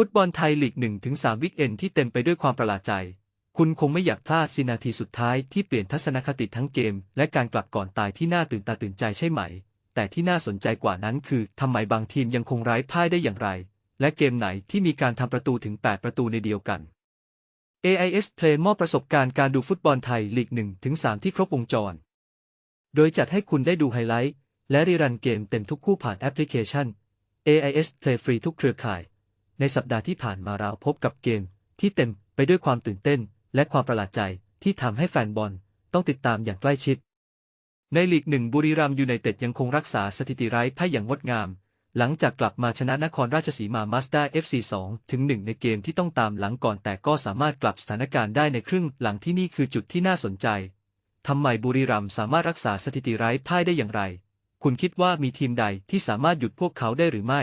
ฟุตบอลไทยลีก1ถึง3วิกเอนที่เต็มไปด้วยความประหลาดใจ คุณคงไม่อยากพลาดสินาทีสุดท้ายที่เปลี่ยนทัศนคติทั้งเกม และการกลับก่อนตายที่น่าตื่นตาตื่นใจใช่ไหม แต่ที่น่าสนใจกว่านั้นคือทำไมบางทีมยังคงไร้พ่ายได้อย่างไร และเกมไหนที่มีการทำประตูถึง 8 ประตูในเดียวกัน AIS Play มอบประสบการณ์การดูฟุตบอลไทยลีก1ถึง3ที่ครบวงจร โดยจัดให้คุณได้ดูไฮไลท์และรีรันเกมเต็มทุกคู่ผ่านแอปพลิเคชัน AIS Play ฟรีทุกเครือข่าย ในสัปดาห์ที่ผ่านมาเราพบกับเกม ที่เต็มไปด้วยความตื่นเต้น และความประหลาดใจที่ทำให้แฟนบอลต้องติดตามอย่างใกล้ชิด ในลีกหนึ่งบุรีรัมย์ยูไนเต็ดยังคงรักษาสถิติไร้พ่ายอย่างงดงาม หลังจากกลับมาชนะนครราชสีมามาสด้า FC 2ถึง1ในเกมที่ต้องตามหลังก่อนแต่ก็สามารถกลับสถานการณ์ได้ในครึ่งหลังที่นี่คือจุดที่น่าสนใจทำไมบุรีรัมย์สามารถรักษาสถิติไร้พ่ายได้อย่างไร คุณคิดว่ามีทีมใดที่สามารถหยุดพวกเขาได้หรือไม่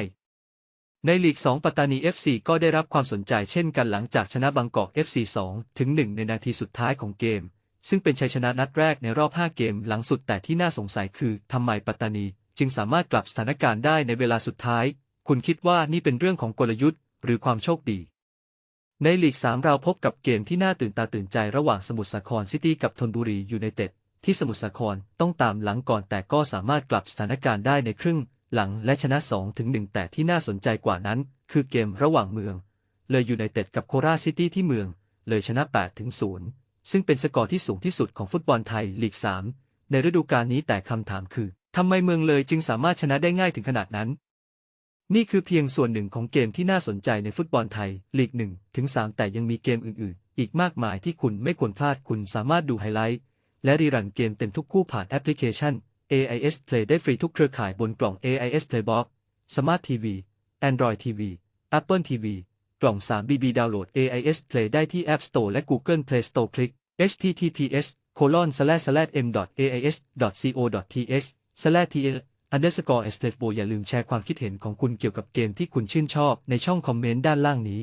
ในลีก 2 ปัตตานี FC ก็ได้รับความสนใจเช่นกันหลังจากชนะบางกอก FC 2 ถึง 1 ในนาทีสุดท้ายของเกม ซึ่งเป็นชัยชนะนัดแรกในรอบ 5 เกมหลังสุดแต่ที่น่าสงสัยคือทำไมปัตตานี จึงสามารถกลับสถานการณ์ได้ในเวลาสุดท้าย คุณคิดว่านี่เป็นเรื่องของกลยุทธ์ หรือความโชคดี ในลีก 3 เราพบกับเกมที่น่าตื่นตาตื่นใจระหว่างสมุทรสาครซิตี้กับธนบุรียูไนเต็ดที่สมุทรสาครต้องตามหลังก่อนแต่ก็สามารถกลับสถานการณ์ได้ในครึ่ง หลังและชนะ2ถึง1แต่ที่น่าสนใจกว่านั้น คือเกมระหว่างเมือง เลยอยูไนเต็ดกับโคราชซิตี้ที่เมือง เลยชนะ8ถึง0ซึ่งเป็นสกอร์ที่สูงที่สุดของฟุตบอลไทยลีก 3 ในฤดูกาลนี้แต่คำถามคือทำไมเมืองเลยจึงสามารถชนะได้ง่ายถึงขนาดนั้น นี่คือเพียงส่วนหนึ่งของเกมที่น่าสนใจในฟุตบอลไทยลีก1ถึง3แต่ยังมีเกมอื่นๆ อีกมากมายที่คุณไม่ควรพลาดคุณสามารถดูไฮไลท์และรีรันเกมเต็มทุกคู่ผ่านแอปพลิเคชัน AIS Play ได้ฟรีทุกเครือข่ายบนกล่อง AIS Playbox Smart TV Android TV Apple TV กล่อง 3BB ดาวน์โหลด AIS Play ได้ที่ App Store และ Google Play Store คลิก https colon slash slash m ais co th slash tl underscore s p l a y อย่าลืมแชร์ความคิดเห็นของคุณเกี่ยวกับเกมที่คุณชื่นชอบในช่องคอมเมนต์ด้านล่างนี้